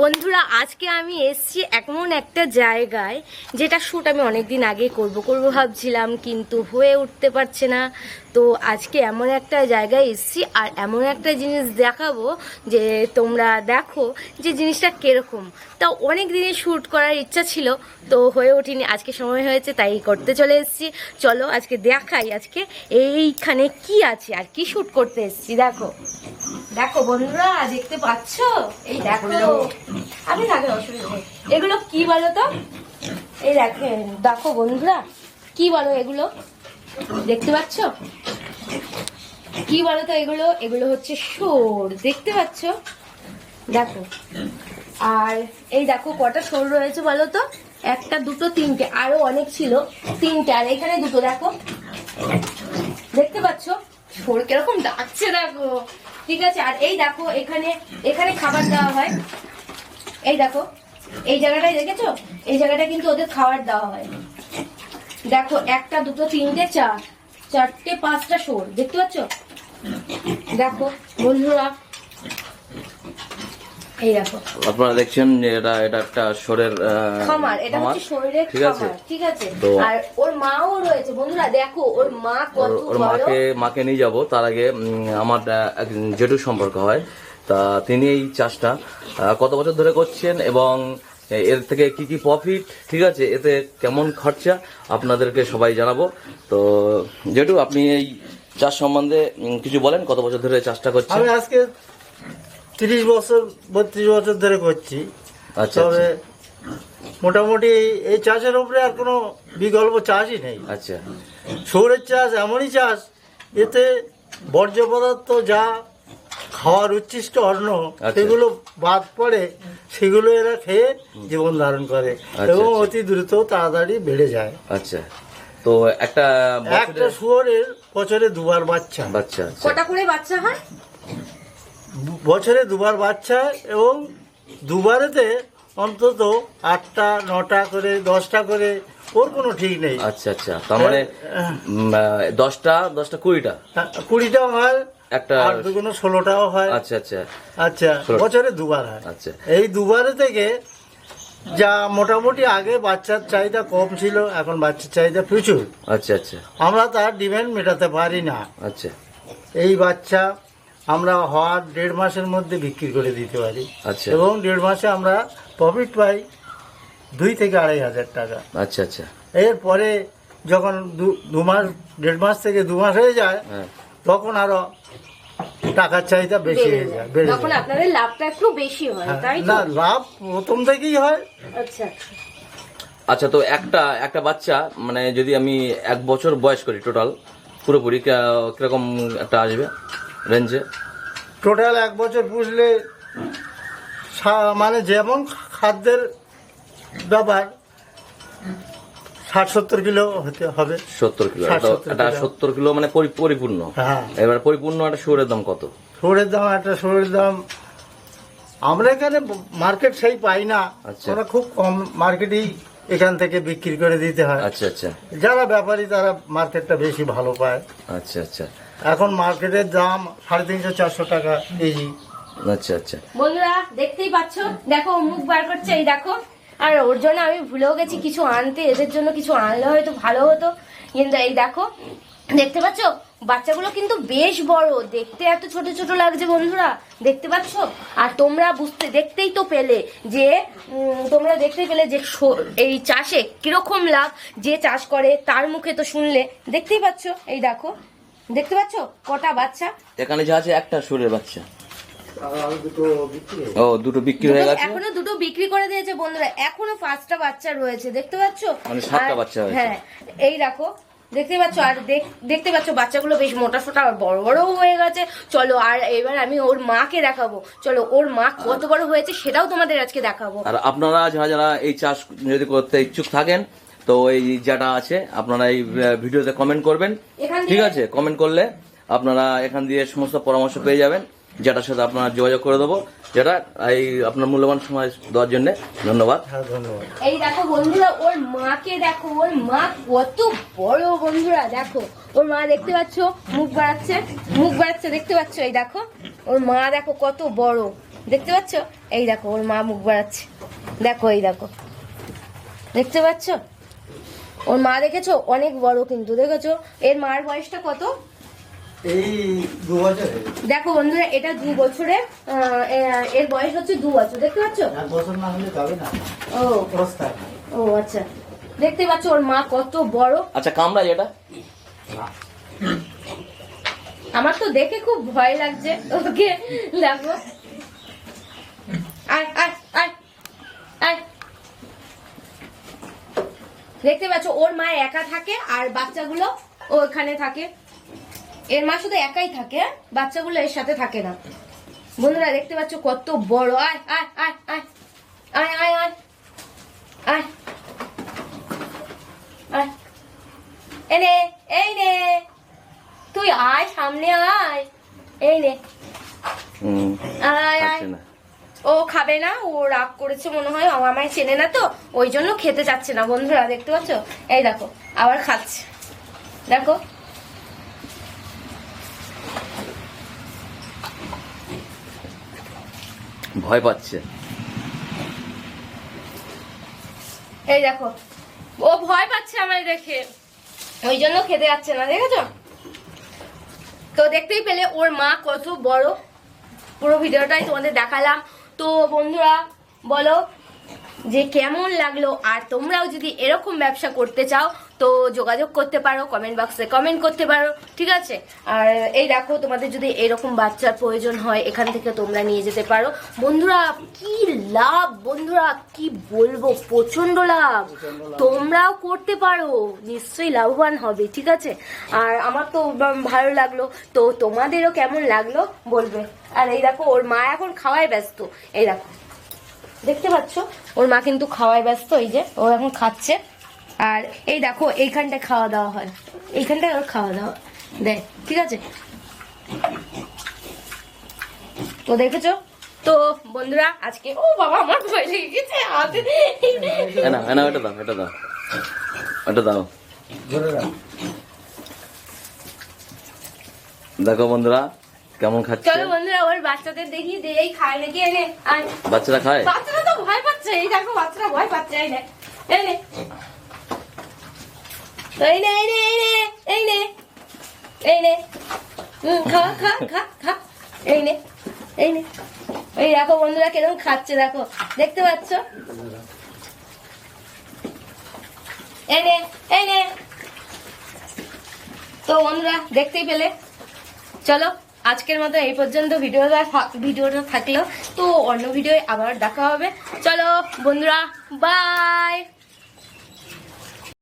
বন্ধুরা আজকে আমি এসছি এমন একটা জায়গায় যেটা শ্যুট আমি অনেকদিন আগে করব। করব ভাবছিলাম কিন্তু হয়ে উঠতে পারছে না। তো আজকে এমন একটা জায়গায় এসছি আর এমন একটা জিনিস দেখাবো যে তোমরা দেখো যে জিনিসটা কীরকম। তা অনেক দিনে শ্যুট করার ইচ্ছা ছিল তো হয়ে ওঠেনি। আজকে সময় হয়েছে তাই করতে চলে এসেছি। চলো আজকে দেখাই আজকে এইখানে কি আছে আর কি শ্যুট করতে এসেছি। দেখো। দেখো বন্ধুরা দেখতে পাচ্ছ? এই দেখো। আমি থাকে অসুবিধা এগুলো কি বলো তো এই দেখেন দেখো বন্ধুরা, কি বলো এগুলো? দেখতে পাচ্ছ? কি বলো তো এগুলো? এগুলো হচ্ছে সোর দেখতে পাচ্ছ? দেখো। আর এই দেখো কটা সোর রয়েছে বলো তো একটা, দুটো, তিনটে, আরও অনেক ছিল, তিনটে, আর এখানে দুটো দেখো। দেখতে পাচ্ছ? সোর কীরকম ডাকছে দেখো। ঠিক আছে, আর এই দেখো, এখানে এখানে খাবার দেওয়া হয়। এই দেখো এই জায়গাটায় দেখেছ? এই জায়গাটা কিন্তু ওদের খাবার দেওয়া হয়। দেখো একটা দুটো তিনটে চার চারটে পাঁচটা শোর দেখতে পাচ্ছ? দেখো বন্ধুরা এই দেখো। আপনারা দেখছেন এটা এটা একটা সরের খামার এটা হচ্ছে শরীরের ঠিক আছে? খামার ঠিক আছে? আর ওর মাও রয়েছে বন্ধুরা দেখো ওর মা কত ওর- ওর বড়। মাকে মাকে নিয়ে যাব। তার আগে আমার জেঠু সম্পর্ক হয়। তা তিনি এই চাষটা কত বছর ধরে করছেন এবং এর থেকে কি কি প্রফিট ঠিক আছে এতে কেমন খরচা? আপনাদেরকে সবাই জানাব। তো জেঠু আপনি এই চাষ সম্বন্ধে কিছু বলেন? কত বছর ধরে চাষটা করছেন? আমি আজকে তিরিশ বছর বত্রিশ বছর ধরে করছি। আচ্ছা তবে মোটামুটি এই চাষের উপরে আর কোনো বিকল্প চাষই নেই। আচ্ছা। সৌরের চাষ এমনই চাষ এতে বর্জ্য পদার্থ যা খাওয়ার উচ্ছিষ্ট অন্ন আচ্ছা। সেগুলো বাদ পড়ে সেগুলো এরা খেয়ে জীবন ধারণ করে আচ্ছা, এবং আচ্ছা। অতি দ্রুত তাড়াতাড়ি বেড়ে যায়। আচ্ছা। তো একটা একটা বছরে শুয়োরের বছরে দুবার বাচ্চা। বাচ্চা আচ্ছা। কটা করে বাচ্চা হয়? বছরে দুবার বাচ্চা এবং দুবারেতে অন্তত আটটা নটা করে দশটা করে ওর কোনো ঠিক নেই। আচ্ছা আচ্ছা। তার মানে দশটা দশটা কুড়িটা? কুড়িটা হয় একটা আর দুগুলো ষোলোটাও হয়। আচ্ছা আচ্ছা। আচ্ছা বছরে দুবার হয়। আচ্ছা। এই দুবারে থেকে যা মোটামুটি আগে বাচ্চার চাহিদা কম ছিল এখন বাচ্চার চাহিদা প্রচুর। আচ্ছা আচ্ছা। আমরা তার ডিমান্ড মেটাতে পারি না। আচ্ছা। এই বাচ্চা আমরা হওয়ার দেড় মাসের মধ্যে বিক্রি করে দিতে পারি। আচ্ছা। এবং দেড় মাসে আমরা প্রফিট পাই দুই থেকে আড়াই হাজার টাকা। আচ্ছা আচ্ছা। এরপরে যখন দু- মাস দেড় মাস থেকে দু মাস হয়ে যায় হ্যাঁ। তখন আরও টাকার চাহিদা বেশি হয়ে যায়। বেড়ে তখন যায়। আপনাদের লাভটা একটু বেশি হয় হ্যাঁ, তাই তো? না লাভ প্রথম থেকেই হয়। আচ্ছা। আচ্ছা তো একটা একটা বাচ্চা মানে যদি আমি এক বছর বয়স করি টোটাল পুরোপুরি কা- কীরকম একটা আসবে রেঞ্জে টোটাল এক বছর পুষলে সা- মানে যেমন খাদ্যের ব্যাপার ষাট সত্তর কিলো হতে হবে। সত্তর কিলো সত্তর কিলো। মানে পরি- পরিপূর্ণ। হ্যাঁ। এবার পরিপূর্ণ একটা শুয়োরের দাম কত? শোরের দাম একটা শোরের দাম আমরা এখানে মার্কেট সেই পাই না। আচ্ছা। আমরা খুব কম মার্কেটেই এখান থেকে বিক্রি করে দিতে হয়। আচ্ছা আচ্ছা। যারা ব্যাপারী তারা মার্কেটটা বেশি ভালো পায়। আচ্ছা আচ্ছা। এখন মার্কেটের দাম সাড়ে তিনশো চারশো টাকা কেজি। আচ্ছা আচ্ছা। বন্ধুরা দেখতেই পাচ্ছ? দেখো ও মুখ বার করছে এই দেখো। আর ওর জন্য আমি ভুলেও গেছি, কিছু আনতে, এদের জন্য কিছু আনলে হয়তো ভালো হতো। কিন্তু এই দেখো, দেখতে পাচ্ছ? বাচ্চাগুলো কিন্তু বেশ বড়। দেখতে এত ছোট ছোট লাগছে বন্ধুরা, দেখতে পাচ্ছ? আর তোমরা বুঝতে, দেখতেই তো পেলে যে তোমরা দেখতে পেলে যে এই চাষে কীরকম লাভ যে চাষ করে, তার মুখে তো শুনলে। দেখতেই পাচ্ছ? এই দেখো, দেখতে পাচ্ছ? কটা বাচ্চা? এখানে যা আছে একটা শুয়োরের বাচ্চা। ও দুটো বিক্রি হয়ে গেছে? এখনও দুটো বিক্রি করে দিয়েছে বন্ধুরা। এখনও পাঁচটা বাচ্চা রয়েছে দেখতে পাচ্ছ? মানে সাতটা বাচ্চা হয়েছে। হ্যাঁ এই দেখো দেখতে পাচ্ছ? আর দেখ- দেখতে পাচ্ছ? বাচ্চাগুলো বেশ মোটা সোটা আর বড় বড় হয়ে গেছে। চলো আর এবার আমি ওর মাকে দেখাবো। চলো ওর মা কত বড় হয়েছে সেটাও তোমাদের আজকে দেখাবো। আর আপনারা যারা যারা এই চাষ যদি করতে ইচ্ছুক থাকেন তো এই যেটা আছে আপনারা এই ভিডিওতে কমেন্ট করবেন। এখান ঠিক আছে কমেন্ট করলে আপনারা এখান দিয়ে সমস্ত পরামর্শ পেয়ে যাবেন। যেটার সাথে আপনারা যোগাযোগ করে দেবো। যেটা এই আপনার মূল্যবান সময় দেওয়ার জন্য ধন্যবাদ। হ্যাঁ এই দেখো বন্ধুরা ওর মাকে দেখো ওর মা কত বড় বন্ধুরা দেখো। ওর মা দেখতে পাচ্ছ মুখ বাড়াচ্ছে মুখ বাড়াচ্ছে দেখতে পাচ্ছ? এই দেখো ওর মা দেখো কত বড়। দেখতে পাচ্ছ? এই দেখো ওর মা মুখ বাড়াচ্ছে। দেখো এই দেখো। দেখতে পাচ্ছ? ওর মা দেখেছ? অনেক বড় কিন্তু দেখেছ? এর মার বয়সটা কত? দেখো বন্ধুরা এটা দু বছরে এর বয়স হচ্ছে দু বছর দেখতে পাচ্ছ? এক বছর না হলে যাবে না। ও। ও আচ্ছা। দেখতে পাচ্ছ ওর মা কত বড়। আচ্ছা কামড়া যেটা। আমার তো দেখে খুব ভয় লাগছে ওকে দেখো। আয় আয় আয় আয়। দেখতে পাচ্ছ ওর মা একা থাকে আর বাচ্চাগুলো ওখানে থাকে। এর মা শুধু একাই থাকে বাচ্চাগুলো এর সাথে থাকে না। বন্ধুরা দেখতে পাচ্ছ কত বড়। আয় আয় আয় আয় আয় আয় আয় আয় আয়। এনে এই নে। তুই আয় সামনে আয়। এই নে। আয় আয়। ও খাবে না ও রাগ করেছে মনে হয় ও আমায় চেনে না তো ওই জন্য খেতে চাচ্ছে না। বন্ধুরা দেখতে পাচ্ছ? এই দেখো আবার খাচ্ছে। দেখো ভয় পাচ্ছে। এই দেখো, ও ভয় পাচ্ছে আমায় দেখে। ওই জন্য খেতে যাচ্ছে না, দেখেছ? তো দেখতেই পেলে ওর মা কত বড়। পুরো ভিডিওটাই তোমাদের দেখালাম। তো বন্ধুরা, বলো যে কেমন লাগল আর তোমরাও যদি এরকম ব্যবসা করতে চাও তো যোগাযোগ করতে পারো কমেন্ট বক্সে কমেন্ট করতে পারো ঠিক আছে? আর এই দেখো তোমাদের যদি এরকম বাচ্চার প্রয়োজন হয় এখান থেকে তোমরা নিয়ে যেতে পারো। বন্ধুরা কি লাভ বন্ধুরা কি বলব প্রচণ্ড লাভ। তোমরাও করতে পারো নিশ্চয়ই লাভবান হবে ঠিক আছে? আর আমার তো ভালো লাগল তো তোমাদেরও কেমন লাগল বলবে। আর এই দেখো ওর মা এখন খাওয়ায় ব্যস্ত এই দেখো। দেখতে পাচ্ছ? ওর মা কিন্তু খাওয়ায় ব্যস্ত এই যে ও এখন খাচ্ছে। আর এই দেখো এইখানটায় খাওয়া দাওয়া হয়। এইখানটায় ওর খাওয়া দাওয়া দেয় ঠিক আছে? তো দেখেছ? তো বন্ধুরা আজকে ও বাবা আমার ভয় লেগে গেছে এনা এটা দাও এটা দাও। এটা দাও। দেখো বন্ধুরা কেমন খাচ্ছে চলো বন্ধুরা ওর বাচ্চাদের দেখি যে এই খায় নাকি? এনে বাচ্চারা খায়? বাচ্চারা তো ভয় পাচ্ছে। এই দেখো বাচ্চারা ভয় পাচ্ছে। এই নে এই নে। এই নে এই নে এই নে এই নে। এই নে। হুম, খা খা খা খা। এই নে এই নে। এই দেখো বন্ধুরা কীরকম খাচ্ছে দেখো। দেখতে পাচ্ছ? এই নে এই নে। তো বন্ধুরা দেখতেই পেলে। চলো। আজকের মতো এই পর্যন্ত ভিডিওটা থা- ভিডিওটা থাকল। তো অন্য ভিডিও আবার দেখা হবে। চলো বন্ধুরা বাই